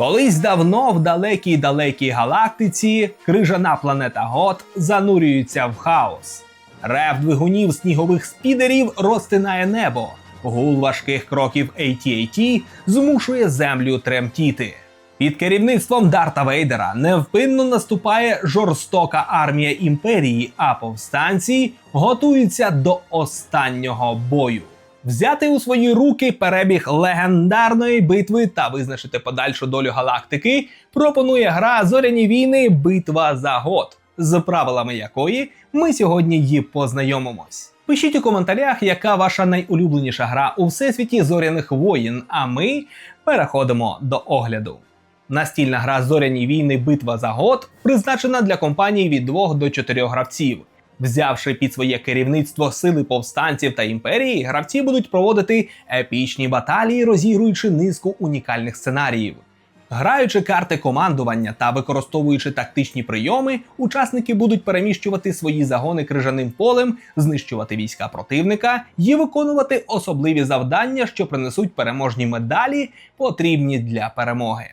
Колись давно в далекій далекій галактиці крижана планета Гот занурюється в хаос. Рев двигунів снігових спідерів розтинає небо. Гул важких кроків AT-AT змушує землю тремтіти. Під керівництвом Дарта Вейдера невпинно наступає жорстока армія імперії, а повстанці готуються до останнього бою. Взяти у свої руки перебіг легендарної битви та визначити подальшу долю галактики пропонує гра Зоряні війни Битва за год, з правилами якої ми сьогодні її познайомимось. Пишіть у коментарях, яка ваша найулюбленіша гра у всесвіті зоряних воїн. А ми переходимо до огляду. Настільна гра Зоряні війни Битва за год призначена для компаній від 2 до 4 гравців. Взявши під своє керівництво сили повстанців та імперії, гравці будуть проводити епічні баталії, розігруючи низку унікальних сценаріїв. Граючи карти командування та використовуючи тактичні прийоми, учасники будуть переміщувати свої загони крижаним полем, знищувати війська противника і виконувати особливі завдання, що принесуть переможні медалі, потрібні для перемоги.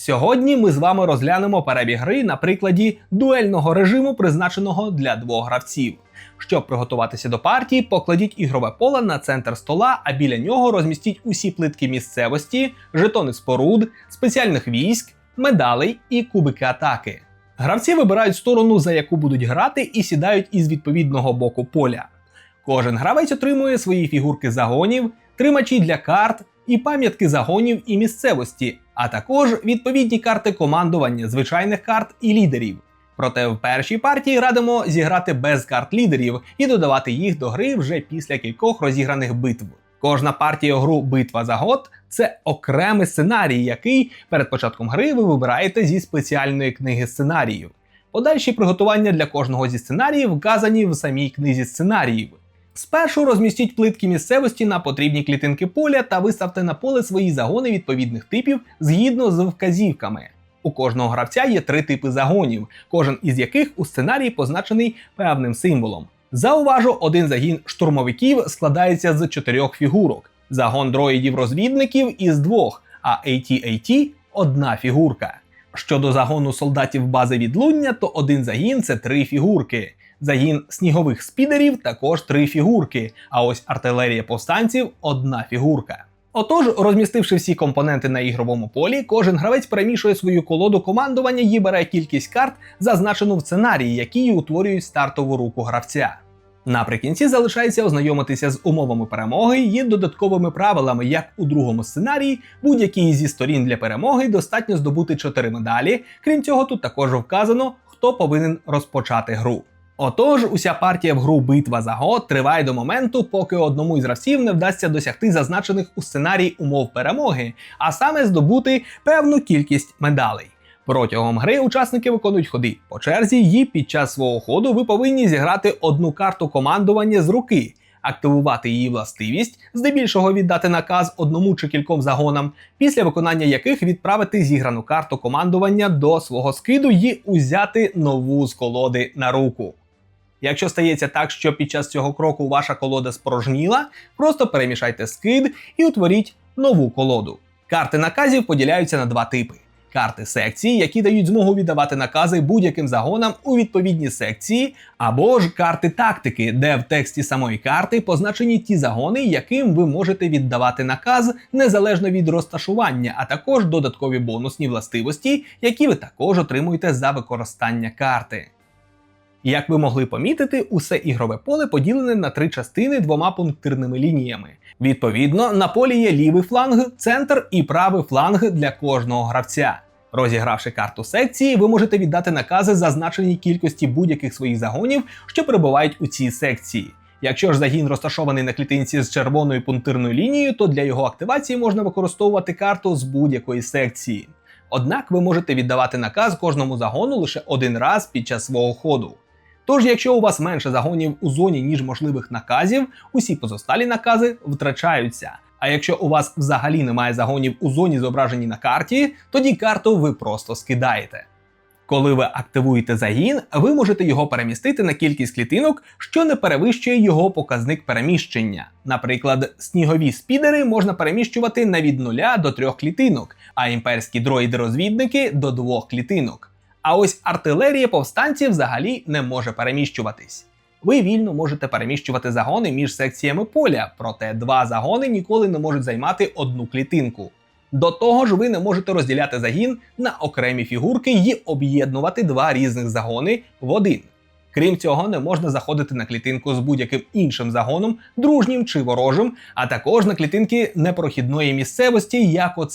Сьогодні ми з вами розглянемо перебіг гри на прикладі дуельного режиму, призначеного для двох гравців. Щоб приготуватися до партії, покладіть ігрове поле на центр стола, а біля нього розмістіть усі плитки місцевості, жетони споруд, спеціальних військ, медалей і кубики атаки. Гравці вибирають сторону, за яку будуть грати, і сідають із відповідного боку поля. Кожен гравець отримує свої фігурки загонів, тримачі для карт і пам'ятки загонів і місцевості, а також відповідні карти командування, звичайних карт і лідерів. Проте в першій партії радимо зіграти без карт лідерів і додавати їх до гри вже після кількох розіграних битв. Кожна партія гру Битва за год це окремий сценарій, який перед початком гри ви вибираєте зі спеціальної книги сценаріїв. Подальші приготування для кожного зі сценаріїв вказані в самій книзі сценаріїв. Спершу розмістіть плитки місцевості на потрібні клітинки поля та виставте на поле свої загони відповідних типів згідно з вказівками. У кожного гравця є три типи загонів, кожен із яких у сценарії позначений певним символом. Зауважу, один загін штурмовиків складається з чотирьох фігурок, загон дроїдів-розвідників із двох, а AT-AT – одна фігурка. Щодо загону солдатів бази відлуння, то один загін це три фігурки. Загін снігових спідерів також три фігурки, а ось артилерія повстанців одна фігурка. Отож, розмістивши всі компоненти на ігровому полі, кожен гравець перемішує свою колоду командування і бере кількість карт, зазначену в сценарії, які утворюють стартову руку гравця. Наприкінці залишається ознайомитися з умовами перемоги і додатковими правилами, як у другому сценарії, будь-якій зі сторін для перемоги достатньо здобути 4 медалі. Крім цього, тут також вказано, хто повинен розпочати гру. Отож, уся партія в гру битва за год триває до моменту, поки одному із гравців не вдасться досягти зазначених у сценарії умов перемоги, а саме здобути певну кількість медалей. Протягом гри учасники виконують ходи по черзі, і під час свого ходу ви повинні зіграти одну карту командування з руки, активувати її властивість, здебільшого віддати наказ одному чи кільком загонам, після виконання яких відправити зіграну карту командування до свого скиду і узяти нову з колоди на руку. Якщо стається так, що під час цього кроку ваша колода спорожніла, просто перемішайте скид і утворіть нову колоду. Карти наказів поділяються на два типи: карти секції, які дають змогу віддавати накази будь-яким загонам у відповідні секції, або ж карти тактики, де в тексті самої карти позначені ті загони, яким ви можете віддавати наказ незалежно від розташування, а також додаткові бонусні властивості, які ви також отримуєте за використання карти. Як ви могли помітити, усе ігрове поле поділене на три частини двома пунктирними лініями. Відповідно, на полі є лівий фланг, центр і правий фланг для кожного гравця. Розігравши карту секції, ви можете віддати накази зазначеній кількості будь-яких своїх загонів, що перебувають у цій секції. Якщо ж загін розташований на клітинці з червоною пунктирною лінією, то для його активації можна використовувати карту з будь-якої секції. Однак ви можете віддавати наказ кожному загону лише один раз під час свого ходу. Тож, якщо у вас менше загонів у зоні, ніж можливих наказів, усі позосталі накази втрачаються. А якщо у вас взагалі немає загонів у зоні, зображеній на карті, тоді карту ви просто скидаєте. Коли ви активуєте загін, ви можете його перемістити на кількість клітинок, що не перевищує його показник переміщення. Наприклад, снігові спідери можна переміщувати на від 0 до 3 клітинок, а імперські дроїди-розвідники до 2 клітинок. А ось артилерія повстанців взагалі не може переміщуватись. Ви вільно можете переміщувати загони між секціями поля, проте два загони ніколи не можуть займати одну клітинку. До того ж, ви не можете розділяти загін на окремі фігурки і об'єднувати два різних загони в один. Крім цього, не можна заходити на клітинку з будь-яким іншим загоном, дружнім чи ворожим, а також на клітинки непрохідної місцевості, як от.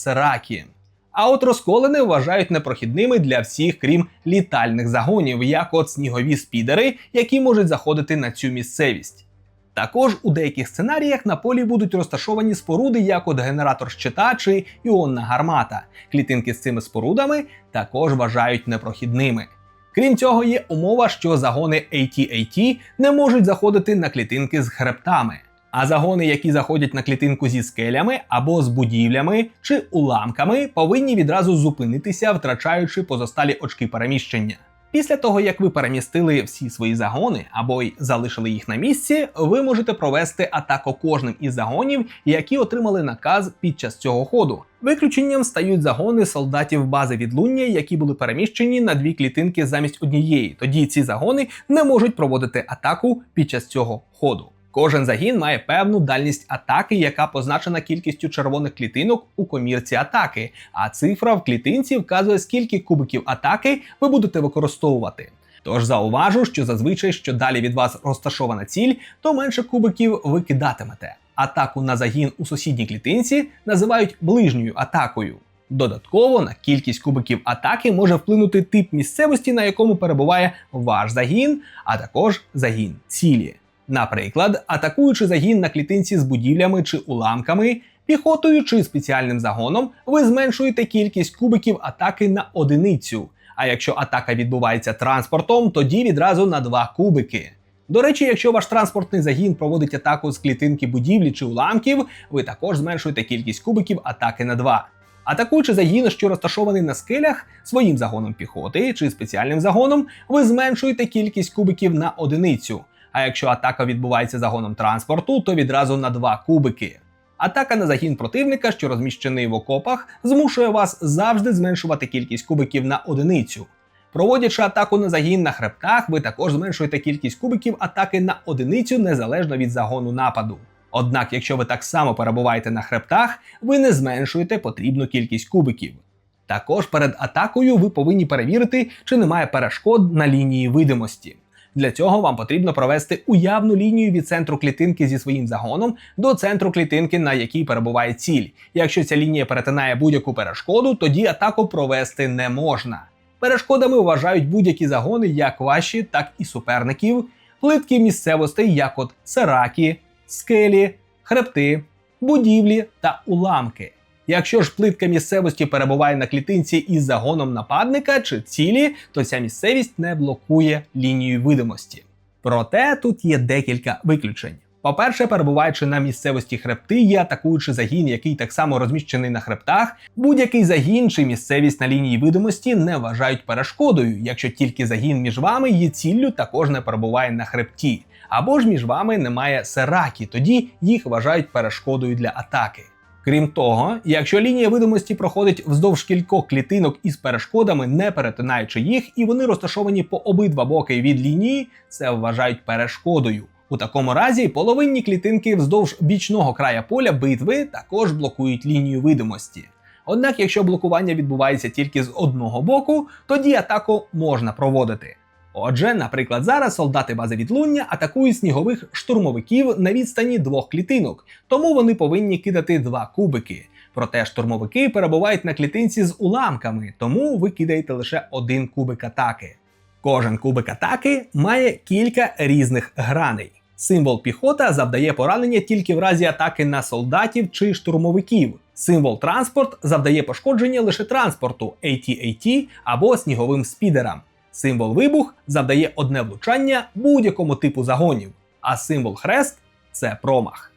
А от розколини вважають непрохідними для всіх, крім літальних загонів, як от снігові спідери, які можуть заходити на цю місцевість. Також у деяких сценаріях на полі будуть розташовані споруди, як от генератор щита чи іонна гармата. Клітинки з цими спорудами також вважають непрохідними. Крім цього, є умова, що загони AT-AT не можуть заходити на клітинки з хребтами. А загони, які заходять на клітинку зі скелями або з будівлями чи уламками, повинні відразу зупинитися, втрачаючи позосталі очки переміщення. Після того, як ви перемістили всі свої загони або й залишили їх на місці, ви можете провести атаку кожним із загонів, які отримали наказ під час цього ходу. Виключенням стають загони солдатів бази відлуння, які були переміщені на дві клітинки замість однієї. Тоді ці загони не можуть проводити атаку під час цього ходу. Кожен загін має певну дальність атаки, яка позначена кількістю червоних клітинок у комірці атаки, а цифра в клітинці вказує, скільки кубиків атаки ви будете використовувати. Тож зауважу, що зазвичай, що далі від вас розташована ціль, то менше кубиків ви кидатимете. Атаку на загін у сусідній клітинці називають ближньою атакою. Додатково на кількість кубиків атаки може вплинути тип місцевості, на якому перебуває ваш загін, а також загін цілі. Наприклад, атакуючи загін на клітинці з будівлями чи уламками, піхотою чи спеціальним загоном, ви зменшуєте кількість кубиків атаки на одиницю. А якщо атака відбувається транспортом, тоді відразу на 2 кубики. До речі, якщо ваш транспортний загін проводить атаку з клітинки будівлі чи уламків, ви також зменшуєте кількість кубиків атаки на 2. Атакуючи загін, що розташований на скелях, своїм загоном піхоти чи спеціальним загоном, ви зменшуєте кількість кубиків на одиницю. А якщо атака відбувається загоном транспорту, то відразу на 2 кубики. Атака на загін противника, що розміщений в окопах, змушує вас завжди зменшувати кількість кубиків на одиницю. Проводячи атаку на загін на хребтах, ви також зменшуєте кількість кубиків атаки на одиницю незалежно від загону нападу. Однак, якщо ви так само перебуваєте на хребтах, ви не зменшуєте потрібну кількість кубиків. Також перед атакою ви повинні перевірити, чи немає перешкод на лінії видимості. Для цього вам потрібно провести уявну лінію від центру клітинки зі своїм загоном до центру клітинки, на якій перебуває ціль. Якщо ця лінія перетинає будь-яку перешкоду, тоді атаку провести не можна. Перешкодами вважають будь-які загони, як ваші, так і суперників, плитки місцевостей, як от Серакі, скелі, хребти, будівлі та уламки. Якщо ж плитка місцевості перебуває на клітинці із загоном нападника чи цілі, то ця місцевість не блокує лінію видимості. Проте тут є декілька виключень. По-перше, перебуваючи на місцевості хребти, є атакуючи загін, який так само розміщений на хребтах, будь-який загін чи місцевість на лінії видимості не вважають перешкодою, якщо тільки загін між вами є ціллю також не перебуває на хребті, або ж між вами немає серакі, тоді їх вважають перешкодою для атаки. Крім того, якщо лінія видимості проходить вздовж кількох клітинок із перешкодами, не перетинаючи їх, і вони розташовані по обидва боки від лінії, це вважають перешкодою. У такому разі половинні клітинки вздовж бічного края поля битви також блокують лінію видимості. Однак, якщо блокування відбувається тільки з одного боку, тоді атаку можна проводити. Отже, наприклад, зараз солдати бази відлуння атакують снігових штурмовиків на відстані двох клітинок, тому вони повинні кидати два кубики. Проте штурмовики перебувають на клітинці з уламками, тому ви кидаєте лише один кубик атаки. Кожен кубик атаки має кілька різних граней. Символ піхота завдає поранення тільки в разі атаки на солдатів чи штурмовиків. Символ транспорт завдає пошкодження лише транспорту AT-AT або сніговим спідерам. Символ вибух завдає одне влучання будь-якому типу загонів, а символ хрест це промах.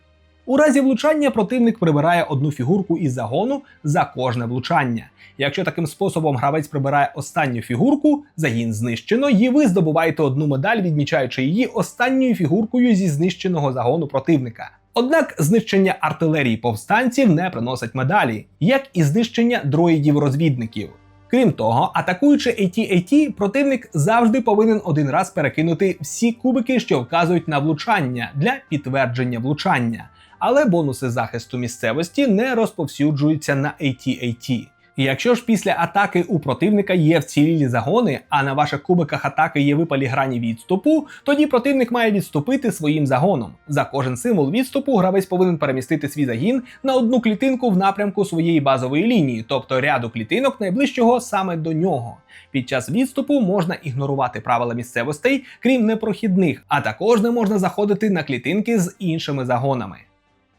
У разі влучання противник прибирає одну фігурку із загону за кожне влучання. Якщо таким способом гравець прибирає останню фігурку, загін знищено, і ви здобуваєте одну медаль, відмічаючи її останньою фігуркою зі знищеного загону противника. Однак знищення артилерії повстанців не приносить медалі, як і знищення дроїдів-розвідників. Крім того, атакуючи AT-AT, противник завжди повинен один раз перекинути всі кубики, що вказують на влучання для підтвердження влучання, але бонуси захисту місцевості не розповсюджуються на AT-AT. І Якщо ж після атаки у противника є вцілілі загони, а на ваших кубиках атаки є випалі грані відступу, тоді противник має відступити своїм загоном. За кожен символ відступу гравець повинен перемістити свій загін на одну клітинку в напрямку своєї базової лінії, тобто ряду клітинок найближчого саме до нього. Під час відступу можна ігнорувати правила місцевостей, крім непрохідних, а також не можна заходити на клітинки з іншими загонами.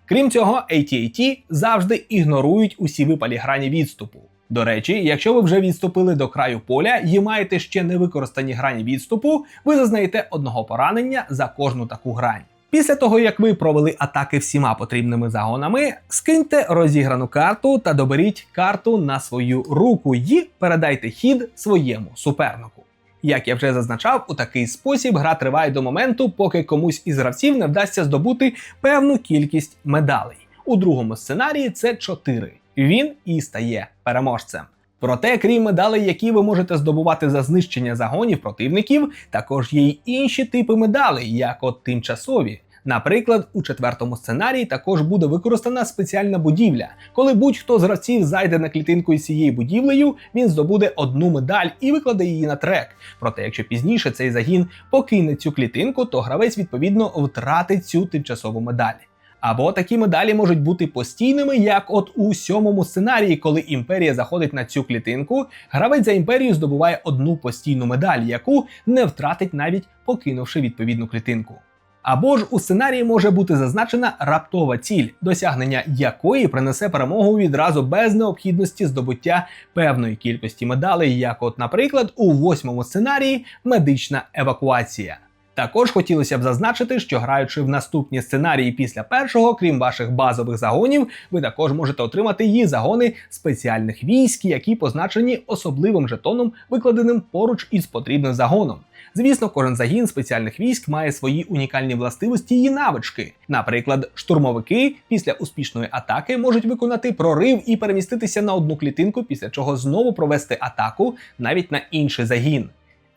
Крім цього, AT-AT завжди ігнорують усі випалі грані відступу. До речі, якщо ви вже відступили до краю поля і маєте ще не використані грані відступу, ви зазнаєте одного поранення за кожну таку грань. Після того, як ви провели атаки всіма потрібними загонами, скиньте розіграну карту та доберіть карту на свою руку і передайте хід своєму супернику. Як я вже зазначав, у такий спосіб гра триває до моменту, поки комусь із гравців не вдасться здобути певну кількість медалей. У другому сценарії це 4. Він і стає переможцем. Проте, крім медалей, які ви можете здобувати за знищення загонів противників, також є й інші типи медалей, як от тимчасові. Наприклад, у четвертому сценарії також буде використана спеціальна будівля. Коли будь-хто з гравців зайде на клітинку із цією будівлею, він здобуде одну медаль і викладе її на трек. Проте, якщо пізніше цей загін покине цю клітинку, то гравець відповідно втратить цю тимчасову медаль. Або такі медалі можуть бути постійними, як от у сьомому сценарії, коли імперія заходить на цю клітинку, гравець за імперію здобуває одну постійну медаль, яку не втратить навіть покинувши відповідну клітинку. Або ж у сценарії може бути зазначена раптова ціль, досягнення якої принесе перемогу відразу без необхідності здобуття певної кількості медалей, як, от, наприклад, у восьмому сценарії медична евакуація. Також хотілося б зазначити, що граючи в наступні сценарії після першого, крім ваших базових загонів, ви також можете отримати її загони спеціальних військ, які позначені особливим жетоном, викладеним поруч із потрібним загоном. Звісно, кожен загін спеціальних військ має свої унікальні властивості і навички. Наприклад, штурмовики після успішної атаки можуть виконати прорив і переміститися на одну клітинку, після чого знову провести атаку навіть на інший загін.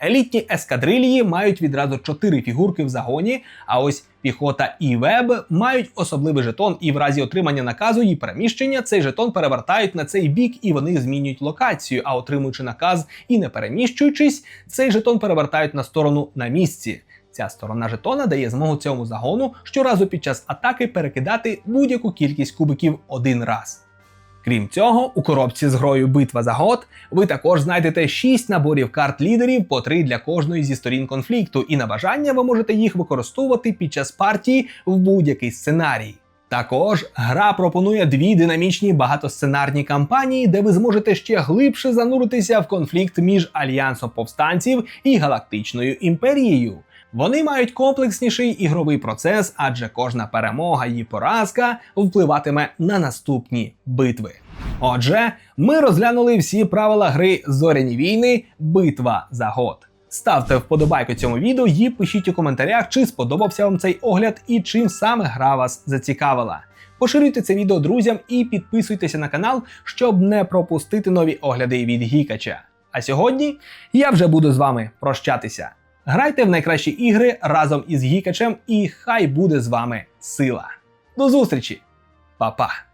Елітні ескадрилії мають відразу 4 фігурки в загоні, а ось піхота і веб мають особливий жетон, і в разі отримання наказу і переміщення цей жетон перевертають на цей бік і вони змінюють локацію. А отримуючи наказ і не переміщуючись, цей жетон перевертають на сторону на місці. Ця сторона жетона дає змогу цьому загону щоразу під час атаки перекидати будь-яку кількість кубиків один раз. Крім цього, у коробці з грою Битва за год ви також знайдете 6 наборів карт лідерів по 3 для кожної зі сторін конфлікту, і на бажання ви можете їх використовувати під час партії в будь-який сценарій. Також гра пропонує дві динамічні багатосценарні кампанії, де ви зможете ще глибше зануритися в конфлікт між альянсом повстанців і галактичною імперією. Вони мають комплексніший ігровий процес, адже кожна перемога і поразка впливатиме на наступні битви. Отже, ми розглянули всі правила гри Зоряні війни Битва за год. Ставте вподобайку цьому відео і пишіть у коментарях, чи сподобався вам цей огляд і чим саме гра вас зацікавила. Поширюйте це відео друзям і підписуйтеся на канал, щоб не пропустити нові огляди від Гікача. А сьогодні я вже буду з вами прощатися. Грайте в найкращі ігри разом із Гікачем, і хай буде з вами сила. До зустрічі, Па-па!